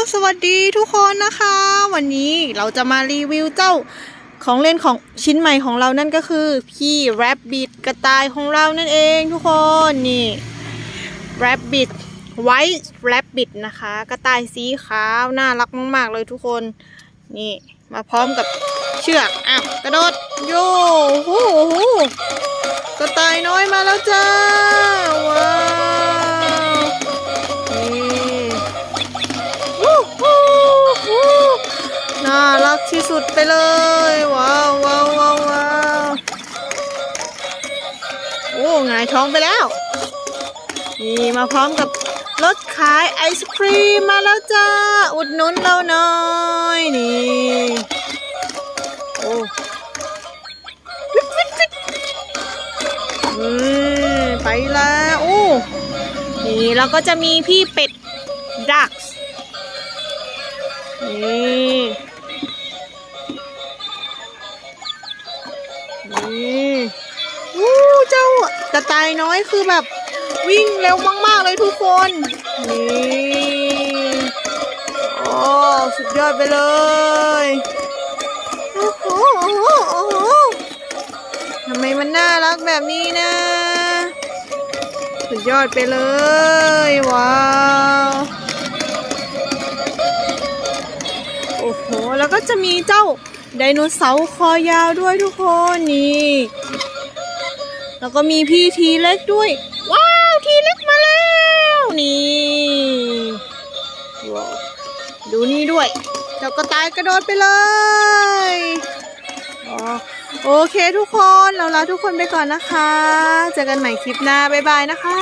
สวัสดีทุกคนนะคะ วันนี้เราจะมารีวิวเจ้าของเล่นของชิ้นใหม่ของเรานั่นก็คือ พี่แรบบิทกระต่ายของเรานั่นเองทุกคนนี่แรบบิทไวท์แรบบิทนะคะ กระต่ายสีขาวน่ารักมาก ๆ เลยทุกคนนี่มาพร้อมกับเชือกอะกระโดดโยโอ้โหกระต่ายน้อยมาแล้วจ้า สุดไปเลย ว้าวว้าวว้าววาวโอ้หงายท้องไปแล้ว นี่มาพร้อมกับรถขายไอศครีมมาแล้วจ้า อุดหนุนเราหน่อย นี่ โอ้ไปแล้วโอ้นี่แล้วก็จะมีพี่เป็ดดักนี่ นี่วู้เจ้ากระต่ายน้อยคือแบบวิ่งเร็วมาก ๆ เลยทุกคน นี่โอ้สุดยอดไปเลย โอ้โหโอ้โหโอ้โหทำไมมันน่ารักแบบนี้นะ สุดยอดไปเลย ว้าว โอ้โห แล้วก็จะมีเจ้า ไดโนเสาร์คอยาวด้วยทุกคนนี่ แล้วก็มีพี่ทีเล็กด้วย ว้าว ทีเล็กมาแล้ว นี่ว้าวดูนี่ด้วยเจ้ากระต่ายกระโดดไปเลยโอเคทุกคน เราลาทุกคนไปก่อนนะคะ เจอกันใหม่คลิปหน้า บ๊ายบายนะคะ